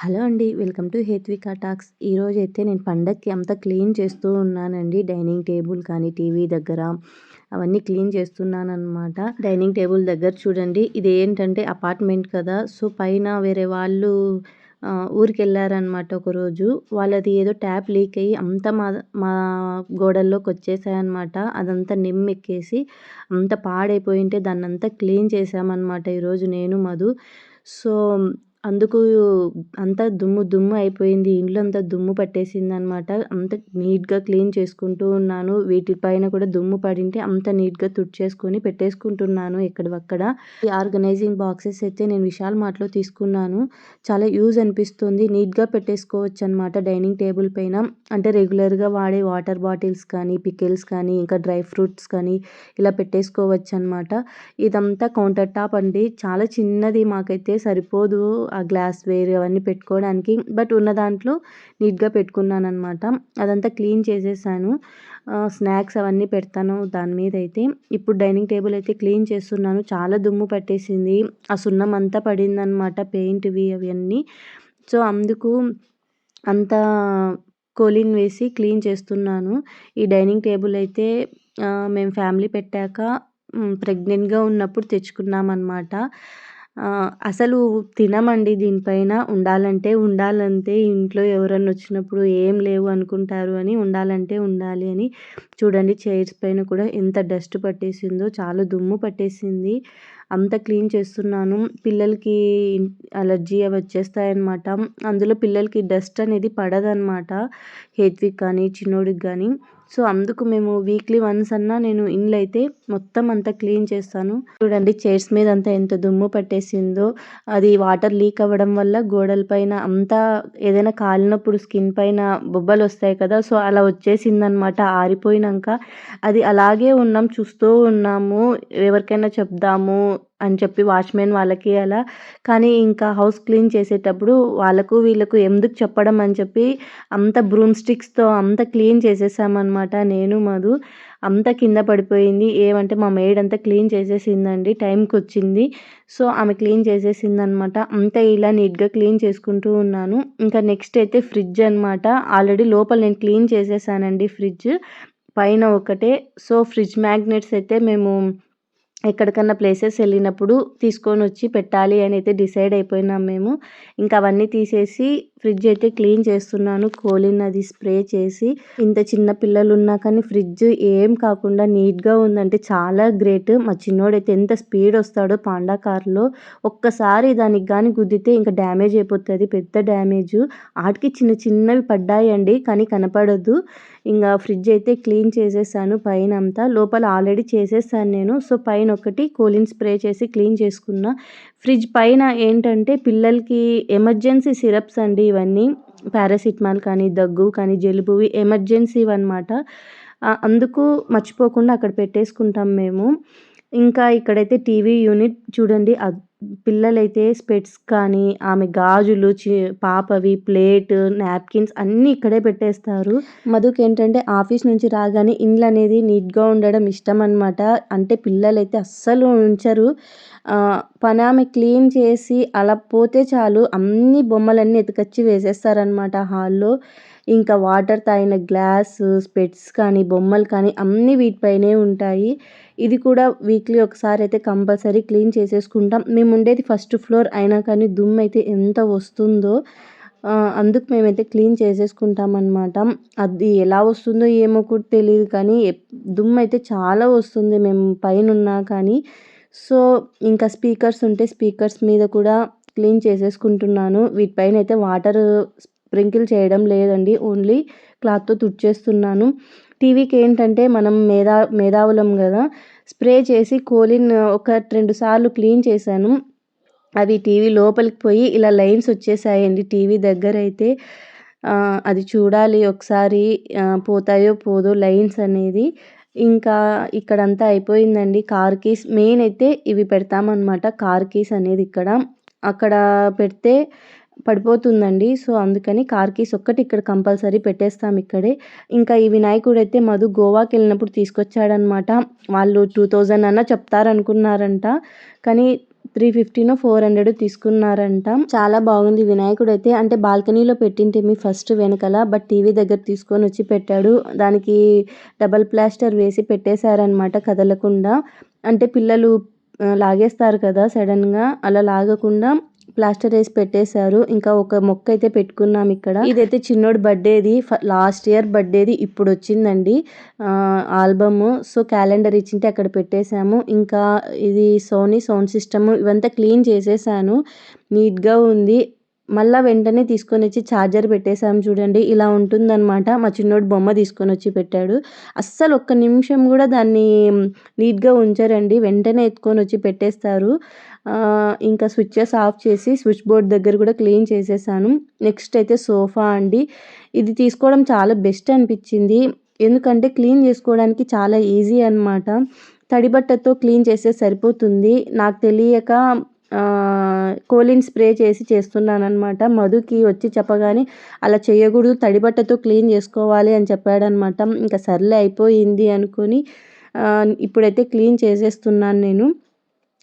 Hello అండి welcome to Hethvika talks. ఈరోజు అయితే నేను పండక్కి అంతా క్లీన్ చేస్తూ ఉన్నానండి. డైనింగ్ టేబుల్ కానీ టీవీ దగ్గర అవన్నీ క్లీన్ చేస్తున్నాను అనమాట డైనింగ్ టేబుల్ దగ్గర చూడండి ఇది ఏంటంటే అపార్ట్మెంట్ కదా. సో పైన వేరే వాళ్ళు ఊరికి వెళ్ళారనమాట ఒకరోజు. వాళ్ళది ఏదో ట్యాప్ లీక్ అయ్యి అంతా మా మా గోడల్లోకి వచ్చేసాయన్నమాట. అదంతా నిమ్మెక్కేసి అంత పాడైపోయింటే దాన్నంతా క్లీన్ చేసామన్నమాట ఈరోజు నేను మధు. సో అందుకు అంతా దుమ్ము దుమ్ము అయిపోయింది. ఇంట్లో అంతా దుమ్ము పట్టేసింది అనమాట అంత నీట్గా క్లీన్ చేసుకుంటూ ఉన్నాను. వీటిపైన కూడా దుమ్ము పడింటే అంత నీట్గా తుడిచేసుకొని పెట్టేసుకుంటున్నాను ఎక్కడవక్కడ. ఈ ఆర్గనైజింగ్ బాక్సెస్ అయితే నేను విశాల్ మార్ట్లో తీసుకున్నాను. చాలా యూజ్ అనిపిస్తుంది. నీట్గా పెట్టేసుకోవచ్చు అనమాట డైనింగ్ టేబుల్ పైన. అంటే రెగ్యులర్గా వాడే వాటర్ బాటిల్స్ కానీ పికిల్స్ కానీ ఇంకా డ్రై ఫ్రూట్స్ కానీ ఇలా పెట్టేసుకోవచ్చు అనమాట ఇదంతా కౌంటర్ టాప్ అండి. చాలా చిన్నది మాకైతే సరిపోదు. ఆ గ్లాస్ వేర్ అవన్నీ పెట్టుకోవడానికి. బట్ ఉన్న దాంట్లో నీట్గా పెట్టుకున్నాను అనమాట అదంతా క్లీన్ చేసేసాను. స్నాక్స్ అవన్నీ పెడతాను దాని మీద అయితే. ఇప్పుడు డైనింగ్ టేబుల్ అయితే క్లీన్ చేస్తున్నాను. చాలా దుమ్ము పట్టేసింది. ఆ సున్నం అంతా పడిందనమాట పెయింట్వి అవన్నీ. సో అందుకు అంతా కోలిన్ వేసి క్లీన్ చేస్తున్నాను. ఈ డైనింగ్ టేబుల్ అయితే మేము ఫ్యామిలీ పెట్టాక ప్రెగ్నెంట్గా ఉన్నప్పుడు తెచ్చుకున్నామన్నమాట. అసలు తినమండి దీనిపైన. ఉండాలంటే ఉండాలంతే ఇంట్లో ఎవరన్నా వచ్చినప్పుడు ఏం లేవు అనుకుంటారు అని ఉండాలంటే ఉండాలి అని. చూడండి చైర్స్ పైన కూడా ఎంత డస్ట్ పట్టేసిందో చాలా దుమ్ము పట్టేసింది. అంత క్లీన్ చేస్తున్నాను. పిల్లలకి అలర్జీ అవి వచ్చేస్తాయన్నమాట. అందులో పిల్లలకి డస్ట్ అనేది పడదనమాట హేత్విక్ కానీ చిన్నోడికి కానీ. సో అందుకు మేము వీక్లీ వన్స్ అన్నా నేను ఇండ్లు అయితే మొత్తం అంతా క్లీన్ చేస్తాను. చూడండి చైర్స్ మీద అంతా ఎంత దుమ్ము పట్టేసిందో. అది వాటర్ లీక్ అవ్వడం వల్ల గోడల పైన అంతా ఏదైనా కాలినప్పుడు స్కిన్ పైన బొబ్బలు వస్తాయి కదా సో అలా వచ్చేసిందనమాట ఆరిపోయినాక. అది అలాగే ఉన్నాం చూస్తూ ఉన్నాము. ఎవరికైనా చెప్దాము అని చెప్పి వాచ్మెన్ వాళ్ళకి అలా. కానీ ఇంకా హౌస్ క్లీన్ చేసేటప్పుడు వాళ్ళకు వీళ్ళకు ఎందుకు చెప్పడం అని చెప్పి అంత బ్రూమ్ స్టిక్స్తో అంత క్లీన్ చేసేసామన్నమాట నేను మధు. అంత కింద పడిపోయింది. ఏమంటే మా మేడ్ అంతా క్లీన్ చేసేసిందండి. టైంకి వచ్చింది. సో ఆమె క్లీన్ చేసేసింది అనమాట అంతా ఇలా నీట్గా క్లీన్ చేసుకుంటూ ఉన్నాను. ఇంకా నెక్స్ట్ అయితే ఫ్రిడ్జ్ అనమాట ఆల్రెడీ లోపల నేను క్లీన్ చేసేసానండి ఫ్రిడ్జ్. పైన ఒకటే. సో ఫ్రిడ్జ్ మ్యాగ్నెట్స్ అయితే మేము ఎక్కడికన్నా ప్లేసెస్ వెళ్ళినప్పుడు తీసుకొని వచ్చి పెట్టాలి అని అయితే డిసైడ్ అయిపోయినాం మేము. ఇంకా అవన్నీ తీసేసి ఫ్రిడ్జ్ అయితే క్లీన్ చేస్తున్నాను. కోలిన్ అది స్ప్రే చేసి ఇంత చిన్న పిల్లలు ఉన్నా కానీ ఫ్రిడ్జ్ ఏం కాకుండా నీట్గా ఉందంటే చాలా గ్రేట్. మా చిన్నోడైతే ఎంత స్పీడ్ వస్తాడో పాండా కార్లో. ఒక్కసారి దానికి కానీ గుద్దితే ఇంకా డ్యామేజ్ అయిపోతుంది. పెద్ద డ్యామేజ్. ఆటికి చిన్న చిన్నవి పడ్డాయండి కానీ కనపడదు. ఇంకా ఫ్రిడ్జ్ అయితే క్లీన్ చేసేసాను పైన అంతా లోపల ఆల్రెడీ చేసేసాను నేను. సో పైన ఒకటి కూలింగ్ స్ప్రే చేసి క్లీన్ చేసుకున్నా. ఫ్రిడ్జ్ పైన ఏంటంటే పిల్లలకి ఎమర్జెన్సీ సిరప్స్ అండి ఇవన్నీ. పారాసిటమాల్ కానీ దగ్గు కానీ జలుబువి ఎమర్జెన్సీ అనమాట అందుకు మర్చిపోకుండా అక్కడ పెట్టేసుకుంటాం మేము. ఇంకా ఇక్కడైతే టీవీ యూనిట్ చూడండి. పిల్లలైతే స్పెట్స్ కానీ ఆమె గాజులు చి పాపవి ప్లేట్ నాప్కిన్స్ అన్నీ ఇక్కడే పెట్టేస్తారు. మధుకి ఏంటంటే ఆఫీస్ నుంచి రాగానే ఇండ్లు అనేది నీట్గా ఉండడం ఇష్టం అనమాట అంటే పిల్లలైతే అస్సలు ఉంచరు. పని ఆమె క్లీన్ చేసి అలా పోతే చాలు అన్ని బొమ్మలన్నీ ఎత్తుకొచ్చి వేసేస్తారనమాట హాల్లో. ఇంకా వాటర్ తాగిన గ్లాస్ స్పెట్స్ కానీ బొమ్మలు కానీ అన్నీ వీటిపైనే ఉంటాయి. ఇది కూడా వీక్లీ ఒకసారి అయితే కంపల్సరీ క్లీన్ చేసేసుకుంటాం. మేము ఉండేది ఫస్ట్ ఫ్లోర్ అయినా కానీ దుమ్ము అయితే ఎంత వస్తుందో అందుకు మేమైతే క్లీన్ చేసేసుకుంటాం అనమాట అది ఎలా వస్తుందో ఏమో కూడా తెలియదు కానీ దుమ్ము అయితే చాలా వస్తుంది మేము పైన ఉన్నా కానీ. సో ఇంకా స్పీకర్స్ ఉంటే స్పీకర్స్ మీద కూడా క్లీన్ చేసేసుకుంటున్నాను. వీటిపైన అయితే వాటర్ స్ప్రింకిల్ చేయడం లేదండి ఓన్లీ క్లాత్తో తుడిచేస్తున్నాను. టీవీకి ఏంటంటే మనం మేధా మేధావులం కదా స్ప్రే చేసి కోలిన్ ఒక రెండు సార్లు క్లీన్ చేశాను. అవి టీవీ లోపలికి పోయి ఇలా లైన్స్ వచ్చేసాయండి టీవీ దగ్గర అయితే అది చూడాలి ఒకసారి పోతాయో పోదో లైన్స్ అనేది. ఇంకా ఇక్కడంతా అయిపోయిందండి. కార్ కీస్ మెయిన్ అయితే ఇవి పెడతామన్నమాట. కార్ కీస్ అనేది ఇక్కడ. అక్కడ పెడితే పడిపోతుందండి. సో అందుకని కార్ కీస్ ఒక్కటి ఇక్కడ కంపల్సరీ పెట్టేస్తాం ఇక్కడే. ఇంకా ఈ వినాయకుడు అయితే మధు గోవాకి వెళ్ళినప్పుడు తీసుకొచ్చాడనమాట వాళ్ళు టూ థౌజండ్ అన్న చెప్తారనుకున్నారంట. కానీ త్రీ ఫిఫ్టీనో ఫోర్ హండ్రెడ్ తీసుకున్నారంట. చాలా బాగుంది వినాయకుడు అయితే. అంటే బాల్కనీలో పెట్టింటే మీ ఫస్ట్ వెనకల. బట్ టీవీ దగ్గర తీసుకొని వచ్చి పెట్టాడు. దానికి డబల్ ప్లాస్టర్ వేసి పెట్టేశారనమాట కదలకుండా. అంటే పిల్లలు లాగేస్తారు కదా సడన్గా. అలా లాగకుండా ప్లాస్టర్ వేసి పెట్టేశారు. ఇంకా ఒక మొక్క అయితే పెట్టుకున్నాం ఇక్కడ. ఇదైతే చిన్నోడు బర్త్డేది. Last year బర్త్డేది. ఇప్పుడు వచ్చిందండి. ఆల్బమ్. సో క్యాలెండర్ ఇచ్చింటే అక్కడ పెట్టేశాము. ఇంకా ఇది సోనీ సౌండ్ సిస్టమ్. ఇవంతా క్లీన్ చేసేసాను. నీట్గా ఉంది. మళ్ళీ వెంటనే తీసుకొని వచ్చి ఛార్జర్ పెట్టేసాం చూడండి ఇలా ఉంటుందన్నమాట. మా చిన్నోడు బొమ్మ తీసుకొని వచ్చి పెట్టాడు. అస్సలు ఒక్క నిమిషం కూడా దాన్ని నీట్గా ఉంచారండి. వెంటనే ఎత్తుకొని వచ్చి పెట్టేస్తారు. ఇంకా స్విచ్చెస్ ఆఫ్ చేసి స్విచ్ బోర్డ్ దగ్గర కూడా క్లీన్ చేసేసాను. నెక్స్ట్ అయితే సోఫా అండి. ఇది తీసుకోవడం చాలా బెస్ట్ అనిపించింది. ఎందుకంటే క్లీన్ చేసుకోవడానికి చాలా ఈజీ అనమాట తడి బట్టతో క్లీన్ చేస్తే సరిపోతుంది. నాకు తెలియక కోలిన్ స్ప్రే చేసి చేస్తున్నాను అనమాట మధుకి వచ్చి చెప్పగానే అలా చేయకూడదు తడిబట్టతో క్లీన్ చేసుకోవాలి అని చెప్పాడనమాట ఇంకా సర్లే అయిపోయింది అనుకొని ఇప్పుడైతే క్లీన్ చేసేస్తున్నాను నేను.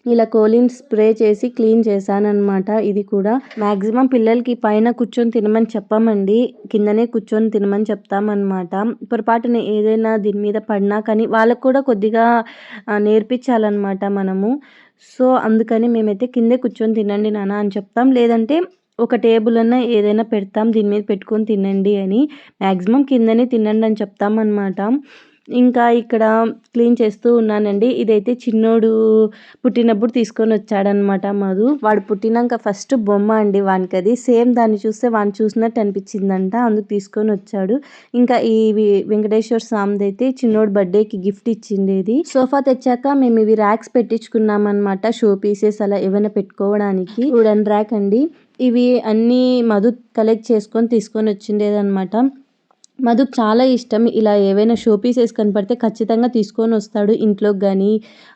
ఇలా కోలిన్ స్ప్రే చేసి క్లీన్ చేశానమాట ఇది కూడా మ్యాక్సిమం పిల్లలకి పైన కూర్చొని తినమని చెప్పమండి. కిందనే కూర్చొని తినమని చెప్తామన్నమాట. పొరపాటున ఏదైనా దీని మీద పడినా కానీ వాళ్ళకు కూడా కొద్దిగా నేర్పించాలన్నమాట మనము. సో అందుకని మేమైతే కిందే కూర్చొని తినండి నాన్న అని చెప్తాం. లేదంటే ఒక టేబుల్ అన్న ఏదైనా పెడతాం దీని మీద పెట్టుకొని తినండి అని. మ్యాక్సిమం కిందనే తినండి అని చెప్తాం అనమాట ఇంకా ఇక్కడ క్లీన్ చేస్తూ ఉన్నానండి. ఇదైతే చిన్నోడు పుట్టినప్పుడు తీసుకొని వచ్చాడనమాట మధు. వాడు పుట్టినాక ఫస్ట్ బొమ్మ అండి వానికి అది సేమ్ దాన్ని చూస్తే వాడిని చూసినట్టు అనిపించిందంట. అందుకు తీసుకొని వచ్చాడు. ఇంకా ఈ వెంకటేశ్వర స్వామిది అయితే చిన్నోడు బర్త్డేకి గిఫ్ట్ ఇచ్చిండేది. సోఫా తెచ్చాక మేము ఇవి ర్యాక్స్ పెట్టించుకున్నాం అనమాట షో పీసెస్ అలా ఏమైనా పెట్టుకోవడానికి. వుడెన్ ర్యాక్ అండి. ఇవి అన్నీ మధు కలెక్ట్ చేసుకొని తీసుకొని వచ్చిండేదన్నమాట. మధుకు చాలా ఇష్టం. ఇలా ఏవైనా షో పీసెస్ కనపడితే ఖచ్చితంగా తీసుకొని వస్తాడు ఇంట్లోకి కానీ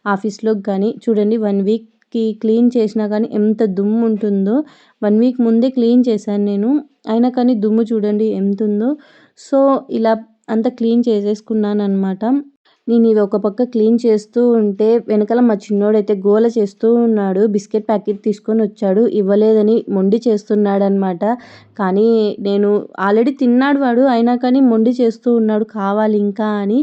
ఆఫీస్లోకి కానీ చూడండి వన్ వీక్కి క్లీన్ చేసినా కానీ ఎంత దుమ్ము ఉంటుందో. వన్ వీక్ ముందే క్లీన్ చేశాను నేను. అయినా కానీ దుమ్ము చూడండి ఎంత ఉందో సో ఇలా అంతా క్లీన్ చేసేసుకున్నాను అనమాట నేను ఇవి ఒక పక్క క్లీన్ చేస్తూ ఉంటే వెనకాల మా చిన్నోడైతే గోల చేస్తూ ఉన్నాడు. బిస్కెట్ ప్యాకెట్ తీసుకొని వచ్చాడు. ఇవ్వలేదని మొండి చేస్తున్నాడు అనమాట కానీ నేను ఆల్రెడీ తిన్నాడు వాడు. అయినా కానీ మొండి చేస్తూ ఉన్నాడు. కావాలి ఇంకా అని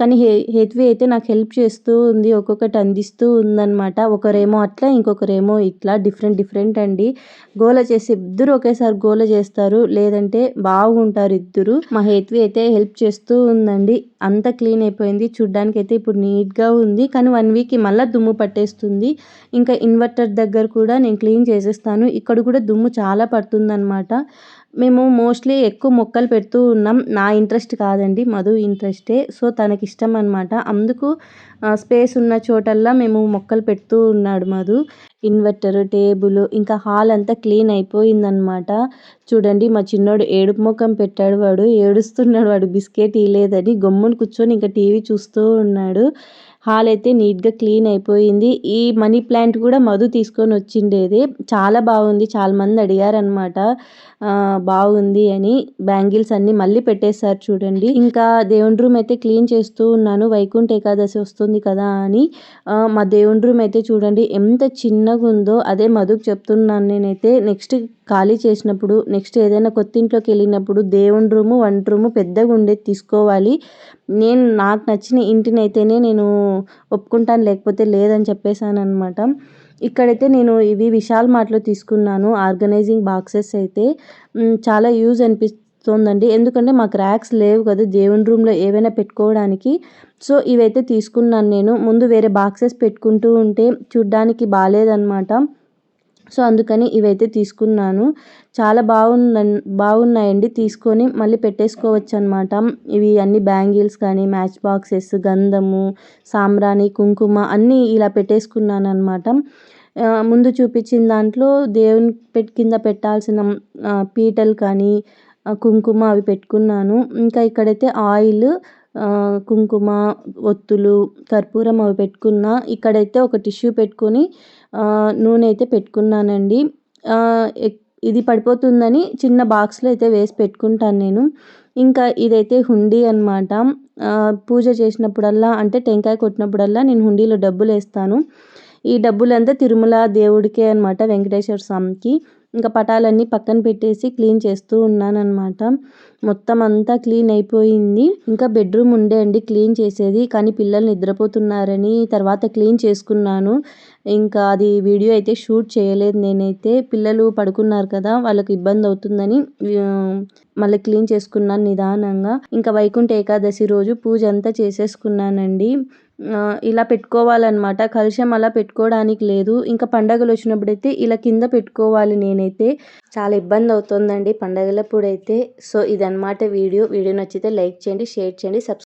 కానీ హే హేత్వి అయితే నాకు హెల్ప్ చేస్తూ ఉంది ఒక్కొక్కటి అందిస్తూ ఉందన్నమాట. ఒకరేమో అట్లా ఇంకొకరేమో ఇట్లా డిఫరెంట్ డిఫరెంట్ అండి. గోల చేసి ఇద్దరు ఒకేసారి గోల చేస్తారు. లేదంటే బాగుంటారు ఇద్దరు. మా హేత్వి అయితే హెల్ప్ చేస్తూ ఉందండి. అంతా క్లీన్ అయిపోయింది. చూడ్డానికి అయితే ఇప్పుడు నీట్గా ఉంది. కానీ వన్ వీక్కి మళ్ళీ దుమ్ము పట్టేస్తుంది. ఇంకా ఇన్వర్టర్ దగ్గర కూడా నేను క్లీన్ చేసేస్తాను. ఇక్కడ కూడా దుమ్ము చాలా పడుతుందన్నమాట. మేము మోస్ట్లీ ఎక్కువ మొక్కలు పెడుతూ ఉన్నాం. నా ఇంట్రెస్ట్ కాదండి. మధు ఇంట్రెస్టే. సో తనకి ఇష్టం అనమాట అందుకు స్పేస్ ఉన్న చోటల్లా మేము మొక్కలు పెడుతూ ఉన్నాడు మధు. ఇన్వర్టర్ టేబుల్ ఇంకా హాల్ అంతా క్లీన్ అయిపోయిందనమాట చూడండి మా చిన్నోడు ఏడుపు ముఖం పెట్టాడు వాడు. ఏడుస్తున్నాడు వాడు. బిస్కెట్ ఇలేదని గమ్మున కూర్చొని ఇంకా టీవీ చూస్తూ ఉన్నాడు. హాల్ అయితే నీట్గా క్లీన్ అయిపోయింది. ఈ మనీ ప్లాంట్ కూడా మధు తీసుకొని వచ్చిండేది. చాలా బాగుంది. చాలా మంది అడిగారనమాట బాగుంది అని. బ్యాంగిల్స్ అన్ని మళ్ళీ పెట్టేశారు చూడండి. ఇంకా దేవుని రూమ్ అయితే క్లీన్ చేస్తూ ఉన్నాను. వైకుంఠ ఏకాదశి వస్తుంది కదా అని. మా దేవుని రూమ్ అయితే చూడండి. ఎంత చిన్నగా ఉందో అదే మధుకు చెప్తున్నాను నేనైతే. నెక్స్ట్ ఖాళీ చేసినప్పుడు నెక్స్ట్ ఏదైనా కొత్త ఇంట్లోకి వెళ్ళినప్పుడు దేవుని రూము వంట రూము పెద్దగా ఉండేది తీసుకోవాలి. నేను నాకు నచ్చిన ఇంటిని అయితేనే నేను ఒప్పుకుంటాను లేకపోతే లేదని చెప్పేసాను అనమాట ఇక్కడైతే నేను ఇవి విశాల్ మార్ట్లో తీసుకున్నాను ఆర్గనైజింగ్ బాక్సెస్ అయితే. చాలా యూజ్ అనిపిస్తుందండి. ఎందుకంటే మాకు ర్యాక్స్ లేవు కదా దేవుని రూమ్లో ఏవైనా పెట్టుకోవడానికి. సో ఇవైతే తీసుకున్నాను నేను. ముందు వేరే బాక్సెస్ పెట్టుకుంటూ ఉంటే చూడ్డానికి బాగాలేదన్నమాట. సో అందుకని ఇవైతే తీసుకున్నాను. చాలా బాగుంద బాగున్నాయండి. తీసుకొని మళ్ళీ పెట్టేసుకోవచ్చు అనమాట ఇవి అన్ని బ్యాంగిల్స్ కానీ మ్యాచ్ బాక్సెస్ గంధము సాంబ్రాణి కుంకుమ అన్నీ ఇలా పెట్టేసుకున్నాను అనమాట ముందు చూపించిన దాంట్లో దేవుని పెట్ కింద పెట్టాల్సిన పీటలు కానీ కుంకుమ అవి పెట్టుకున్నాను. ఇంకా ఇక్కడైతే ఆయిల్ కుంకుమ ఒత్తులు కర్పూరం అవి పెట్టుకున్నా ఇక్కడైతే ఒక టిష్యూ పెట్టుకొని నూనె అయితే పెట్టుకున్నానండి. ఇది పడిపోతుందని చిన్న బాక్స్లో అయితే వేసి పెట్టుకుంటాను నేను. ఇంకా ఇదైతే హుండీ అనమాట పూజ చేసినప్పుడల్లా అంటే టెంకాయ కొట్టినప్పుడల్లా నేను హుండీలో డబ్బులు వేస్తాను ఈ డబ్బులంతా తిరుమల దేవుడికే అనమాట వెంకటేశ్వర స్వామికి. ఇంకా పటాలన్నీ పక్కన పెట్టేసి క్లీన్ చేస్తూ ఉన్నానన్నమాట. మొత్తం అంతా క్లీన్ అయిపోయింది. ఇంకా బెడ్రూమ్ ఉండే అండి క్లీన్ చేసేది. కానీ పిల్లలు నిద్రపోతున్నారని తర్వాత క్లీన్ చేసుకున్నాను. ఇంకా అది వీడియో అయితే షూట్ చేయలేదు నేనైతే. పిల్లలు పడుకున్నారు కదా వాళ్ళకి ఇబ్బంది అవుతుందని మళ్ళీ క్లీన్ చేసుకున్నాను నిదానంగా. ఇంకా వైకుంఠ ఏకాదశి రోజు పూజ అంతా చేసేసుకున్నానండి. ఇలా పెట్టుకోవాలన్నమాట. కలుషం అలా పెట్టుకోవడానికి లేదు. ఇంకా పండగలు వచ్చినప్పుడైతే ఇలా కింద పెట్టుకోవాలి నేనైతే. చాలా ఇబ్బంది అవుతుందండి పండగలప్పుడైతే. సో ఇదన్నమాట వీడియో. వీడియో నచ్చితే లైక్ చేయండి షేర్ చేయండి సబ్స్క్రైబ్